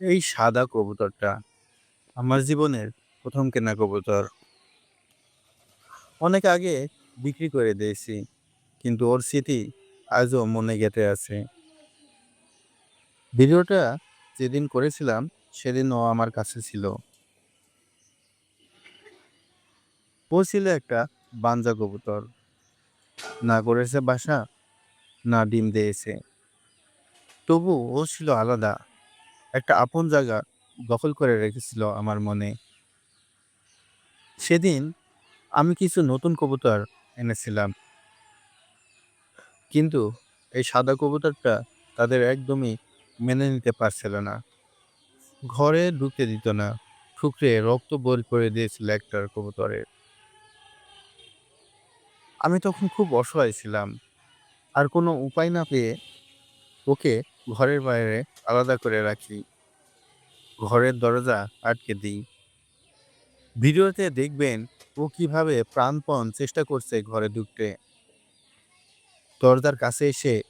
এই সাদা কবুতরটা আমার জীবনের প্রথম কেনা কবুতর। অনেক আগে বিক্রি করে দিয়েছি, কিন্তু ওর স্মৃতি আজও মনে গেঁথে আছে। ভিডিওটা যেদিন করেছিলাম, সেদিন ও আমার কাছে ছিল। ও ছিল একটা বাঞ্জা কবুতর। না করেছে বাসা, না ডিম দিয়েছে। তবু ও ছিল আলাদা। একটা আপন জায়গা দখল করে রেখেছিল আমার মনে। সেদিন আমি কিছু নতুন কবুতর এনেছিলাম। কিন্তু এই সাদা কবুতরটা তাদের একদমই মেনে নিতে পারছিল না। ঘরে ঢুকতে দিত না, ঠুকরে রক্ত বল করে দিয়েছিল একটার কবুতরের। আমি তখন খুব অসহায় ছিলাম। আর কোনো উপায় না পেয়ে ওকে ঘরের বাইরে আলাদা করে রাখি। ঘরের দরজা আটকে দিই। ভিডিওতে দেখবেন ও কীভাবে প্রাণপণ চেষ্টা করছে ঘরে ঢুকতে। দরজার কাছে এসে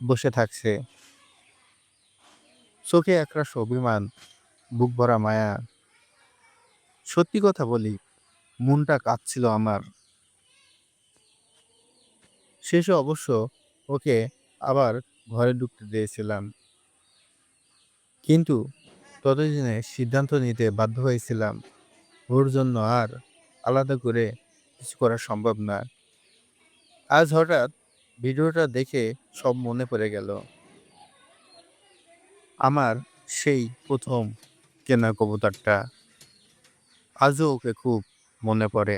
বসে থাকছে। চোখে একরাশ অভিমান, বুক ভরা মায়া। সত্যি কথা বলি, মনটা কাঁদছিল আমার। শেষে অবশ্য ওকে আবার ঘরে ঢুকতে দিয়েছিলাম। কিন্তু ততদিনে সিদ্ধান্ত নিতে বাধ্য হয়েছিলাম। ওর জন্য আর আলাদা করে কিছু করা সম্ভব না। আজ হঠাৎ ভিডিওটা দেখে সব মনে পড়ে গেল। আমার সেই প্রথম কেনা কবুতরটা। আজও ওকে খুব মনে পড়ে।